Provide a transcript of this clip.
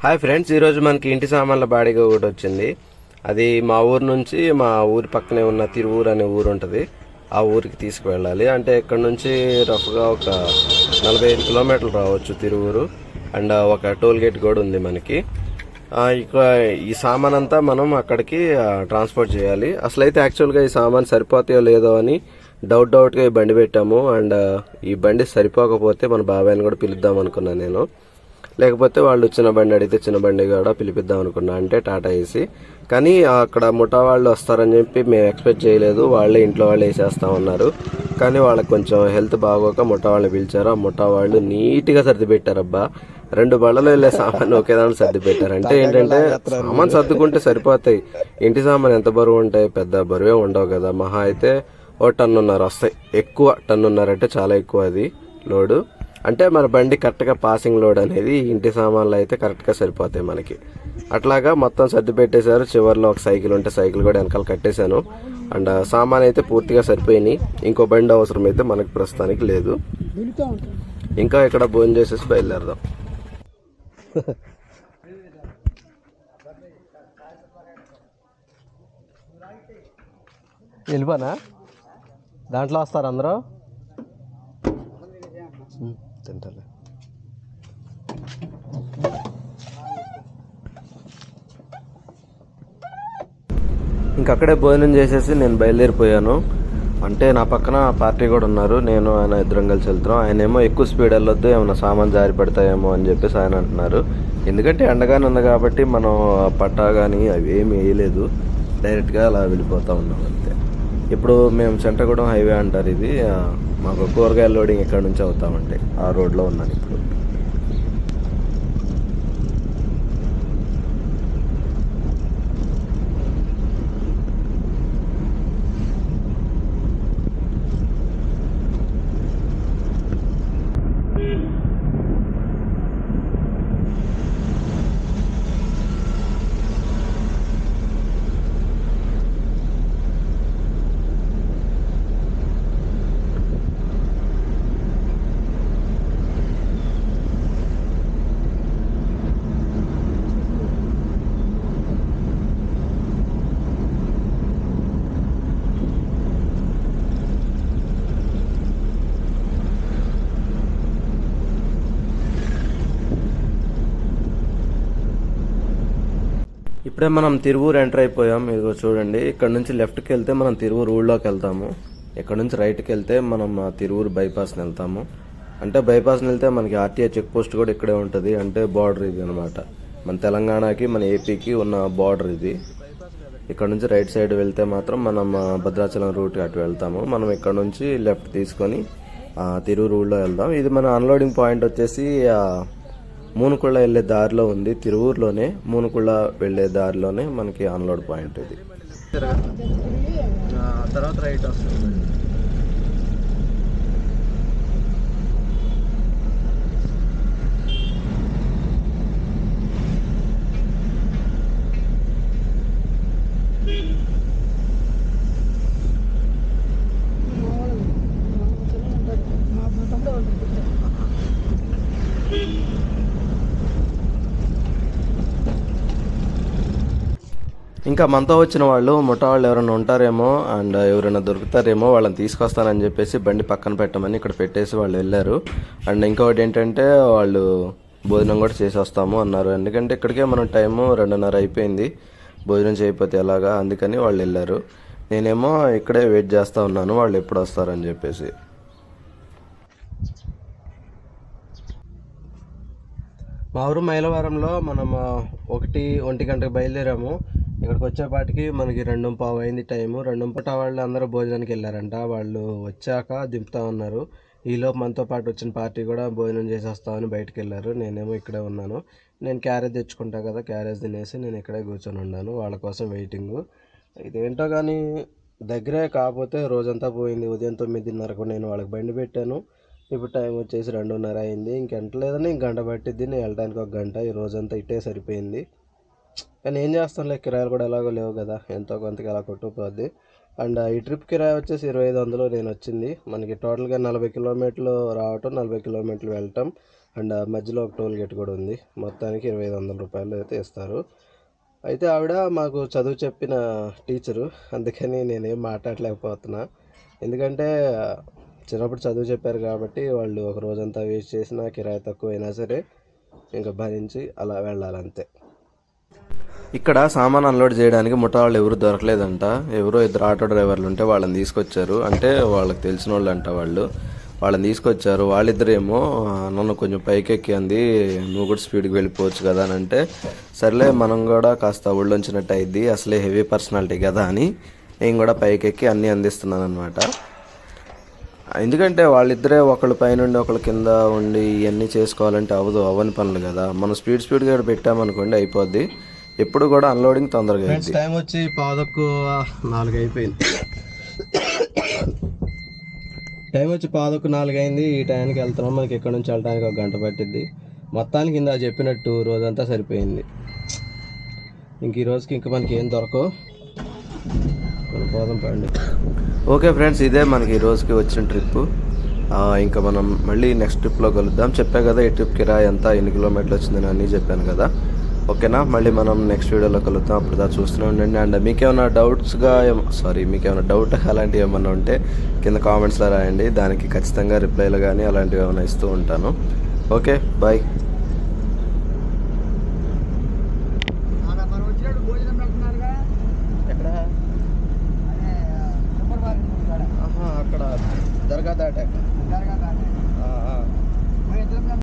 Hi friends ఈరోజు మనకి ఇంటి సామాన్ల బాడిగ ఒకటి వచ్చింది. అది మా ఊరు నుంచి మా ఊరి పక్కనే ఉన్న తిరువూరు అనే ఊరు ఉంటుంది. ఆ ఊరికి తీసుకువెళ్ళాలి. అంటే ఇక్కడ నుంచి రఫ్గా ఒక నలభై ఐదు కిలోమీటర్లు రావచ్చు తిరువూరు. అండ్ ఒక టోల్ గేట్ కూడా ఉంది మనకి. ఇక్కడ ఇక ఈ సామాన్ అంతా మనం అక్కడికి ట్రాన్స్పోర్ట్ చేయాలి. అసలు అయితే యాక్చువల్గా ఈ సామాన్ సరిపోతాయో లేదో అని డౌట్ డౌట్గా ఈ బండి పెట్టాము. అండ్ ఈ బండి సరిపోకపోతే మన బాబాయ్ని కూడా పిలుద్దాం అనుకున్నాను నేను. లేకపోతే వాళ్ళు చిన్న బండి అడిగితే చిన్న బండి కూడా పిలిపిద్దాం అనుకున్నా. అంటే టాటా ఏసీ కానీ అక్కడ ముఠా వాళ్ళు వస్తారని చెప్పి మేము ఎక్స్పెక్ట్ చేయలేదు. వాళ్ళే ఇంట్లో వాళ్ళు వేసేస్తా ఉన్నారు. కానీ వాళ్ళకి కొంచెం హెల్త్ బాగోక ముఠా వాళ్ళని పిలిచారు. ఆ ముఠా వాళ్ళు నీట్గా సర్ది పెట్టారబ్బా రెండు బళ్ళలో వెళ్ళే సామాన్ ఒకే దాంట్లో సర్ది పెట్టారు అంటే ఏంటంటే సామాన్ సర్దుకుంటే సరిపోతాయి. ఇంటి సామాన్ ఎంత బరువు ఉంటాయి పెద్ద బరువే ఉండవు కదా. మహా అయితే ఓ టన్నున్నర వస్తాయి. ఎక్కువ టన్నున్నర అంటే చాలా ఎక్కువ అది లోడు. అంటే మన బండి కరెక్ట్గా పాసింగ్ లోడ్ అనేది ఇంటి సామాన్లు అయితే కరెక్ట్గా సరిపోతాయి మనకి. అట్లాగా మొత్తం సర్ది పెట్టేశారు. చివరిలో ఒక సైకిల్ ఉంటే సైకిల్ కూడా వెనకాల కట్టేశాను. అండ్ ఆ సామాన్ అయితే పూర్తిగా సరిపోయినాయి. ఇంకో బండి అవసరం అయితే మనకి ప్రస్తుతానికి లేదు. ఇంకా ఇక్కడ భోజనం చేసేసి బయలుదేరదాం. వెళ్ళిపోనా దాంట్లో వస్తారు అందరూ? తింటాలే. ఇంకక్కడే భోజనం చేసేసి నేను బయలుదేరిపోయాను. అంటే నా పక్కన పార్టీ కూడా ఉన్నారు. నేను ఆయన ఇద్దరం కలిసి వెళ్తున్నాం. ఆయన ఏమో ఎక్కువ స్పీడ్ వెళ్ళొద్దు ఏమైనా సామాన్ జారి పెడతాయేమో అని చెప్పేసి ఆయన అంటున్నారు. ఎందుకంటే ఎండగానే ఉంది కాబట్టి మనం పట్టా కానీ అవి ఏమి వేయలేదు. డైరెక్ట్గా అలా వెళ్ళిపోతూ ఉన్నాం. ఇప్పుడు మేము చెంటగూడెం హైవే అంటారు ఇది. మాకు కూరగాయల లోడింగ్ ఇక్కడ నుంచి అవుతామంటే ఆ రోడ్లో ఉన్నాను ఇప్పుడు. ఇప్పుడే మనం తిరువూరు ఎంటర్ అయిపోయాం. ఇదిగో చూడండి ఇక్కడ నుంచి లెఫ్ట్కి వెళ్తే మనం తిరువూరు ఊళ్ళోకి వెళ్తాము. ఇక్కడ నుంచి రైట్కి వెళ్తే మనం తిరువూరు బైపాస్ని వెళ్తాము. అంటే బైపాస్ని వెళ్తే మనకి ఆర్టీఐ చెక్ పోస్ట్ కూడా ఇక్కడే ఉంటుంది. అంటే బార్డర్ ఇది అనమాట మన తెలంగాణకి మన ఏపీకి ఉన్న బార్డర్ ఇది. ఇక్కడ నుంచి రైట్ సైడ్ వెళ్తే మాత్రం మనం భద్రాచలం రూట్ అటు వెళ్తాము. మనం ఇక్కడ నుంచి లెఫ్ట్ తీసుకొని తిరువూరు ఊళ్ళో వెళ్దాం. ఇది మన అన్లోడింగ్ పాయింట్ వచ్చేసి మూనుకుళ్ళ వెళ్ళే దారిలో ఉంది తిరువూరులోనే మూనుకుళ్ళ వెళ్ళే దారిలోనే మనకి అన్లోడ్ పాయింట్ ఇది. తర్వాత రైట్ వస్తుంది. ఇంకా మనతో వచ్చిన వాళ్ళు ముఠా వాళ్ళు ఎవరైనా ఉంటారేమో అండ్ ఎవరైనా దొరుకుతారేమో వాళ్ళని తీసుకొస్తానని చెప్పేసి బండి పక్కన పెట్టమని ఇక్కడ పెట్టేసి వాళ్ళు వెళ్ళారు. అండ్ ఇంకొకటి ఏంటంటే వాళ్ళు భోజనం కూడా చేసి వస్తాము అన్నారు. ఎందుకంటే ఇక్కడికే మనం టైము రెండున్నర అయిపోయింది. భోజనం చేయకపోతే ఎలాగా? అందుకని వాళ్ళు వెళ్ళారు. నేనేమో ఇక్కడే వెయిట్ చేస్తూ ఉన్నాను. వాళ్ళు ఎప్పుడు వస్తారని చెప్పేసి. మా ఊరు మైలవరంలో మనం ఒకటి ఒంటి గంటకు బయలుదేరాము. ఇక్కడికి వచ్చేపాటికి మనకి రెండు పావు అయింది టైము. రెండు పూట వాళ్ళు అందరూ భోజనానికి వెళ్ళారంట. వాళ్ళు వచ్చాక దింపుతా ఉన్నారు. ఈలోపు మనతో పాటు వచ్చిన పార్టీ కూడా భోజనం చేసేస్తామని బయటకు వెళ్ళారు నేనేమో ఇక్కడే ఉన్నాను. నేను క్యారేజ్ తెచ్చుకుంటా కదా క్యారేజ్ తినేసి నేను ఇక్కడే కూర్చొని ఉన్నాను. వాళ్ళ కోసం వెయిటింగ్. ఇదేంటో కానీ దగ్గరే కాకపోతే రోజంతా పోయింది. ఉదయం తొమ్మిదిన్నరకు నేను వాళ్ళకి బండి పెట్టాను. ఇప్పుడు టైం వచ్చేసి రెండున్నర అయింది. ఇంకెంట లేదని గంట పట్టిద్ది. నేను వెళ్ళడానికి ఒక గంట. ఈ రోజంతా ఇట్టే సరిపోయింది. కానీ ఏం చేస్తాంలే కిరాయిలు కూడా ఎలాగో లేవు కదా. ఎంతో కొంతకి అలా కొట్టుకుపోద్ది. అండ్ ఈ ట్రిప్ కిరాయి వచ్చేసి ఇరవై ఐదు వందలు నేను వచ్చింది. మనకి టోటల్గా నలభై కిలోమీటర్లు రావటం నలభై కిలోమీటర్లు వెళ్ళటం అండ్ మధ్యలో ఒక టోల్ గేట్ కూడా ఉంది. మొత్తానికి ఇరవై ఐదు వందల రూపాయలు అయితే ఇస్తారు. అయితే ఆవిడ మాకు చదువు చెప్పిన టీచరు. అందుకని నేనేం మాట్లాడలేకపోతున్నా. ఎందుకంటే చిన్నప్పుడు చదువు చెప్పారు కాబట్టి వాళ్ళు ఒక రోజంతా వేస్ట్ చేసినా కిరాయి తక్కువైనా సరే ఇంకా భరించి అలా వెళ్ళాలంతే. ఇక్కడ సామాన్ అన్లోడ్ చేయడానికి ముఠావాళ్ళు ఎవరు దొరకలేదంట. ఎవరో ఇద్దరు ఆటో డ్రైవర్లు ఉంటే వాళ్ళని తీసుకొచ్చారు. అంటే వాళ్ళకి తెలిసిన వాళ్ళు అంట వాళ్ళు. వాళ్ళని తీసుకొచ్చారు. వాళ్ళిద్దరేమో నన్ను కొంచెం పైకెక్కి అంది. నువ్వు కూడా స్పీడ్కి వెళ్ళిపోవచ్చు కదా అని అంటే సర్లే మనం కూడా కాస్త ఒళ్ళొంచినట్టు అయింది అసలే హెవీ పర్సనాలిటీ కదా అని నేను కూడా పైకెక్కి అన్నీ అందిస్తున్నాను అనమాట ఎందుకంటే వాళ్ళిద్దరే ఒకళ్ళ పైనుండి ఒకళ్ళ కింద ఉండి ఇవన్నీ చేసుకోవాలంటే అవ్వదు అవ్వని పనులు కదా. మనం స్పీడ్ స్పీడ్గా పెట్టామనుకోండి అయిపోద్ది. ఎప్పుడు కూడా అన్లోడింగ్ తొందరగా అయింది టైం వచ్చి పాదక్కు నాలుగు అయిపోయింది టైం వచ్చి పాదక్కు నాలుగు అయింది ఈ టైంకి వెళ్తున్నాం. మనకి ఇక్కడ నుంచి వెళ్ళడానికి ఒక గంట పట్టిద్ది. మొత్తానికి ఇందా చెప్పినట్టు రోజంతా సరిపోయింది. ఇంక ఈ రోజుకి ఇంకా మనకి ఏం దొరకవు. పోదాం పండి ఓకే ఫ్రెండ్స్ ఇదే మనకి ఈ రోజుకి వచ్చిన ట్రిప్ ఇంకా మనం మళ్ళీ నెక్స్ట్ ట్రిప్లో కలుద్దాం. చెప్పా కదా ఈ ట్రిప్ కిరాయి ఎంత ఎన్ని కిలోమీటర్లు వచ్చిందని అన్నీ చెప్పాను కదా. ఓకేనా? మళ్ళీ మనం నెక్స్ట్ వీడియోలో కలుద్దాం. అప్పుడు దా చూస్తూనే ఉండండి. అండ్ మీకేమైనా డౌట్స్గా సారీ మీకేమైనా డౌట్ అలాంటివి ఏమైనా ఉంటే కింద కామెంట్స్లో రాయండి. దానికి ఖచ్చితంగా రిప్లైలు కానీ అలాంటివి ఏమైనా ఇస్తూ ఉంటాను. Okay bye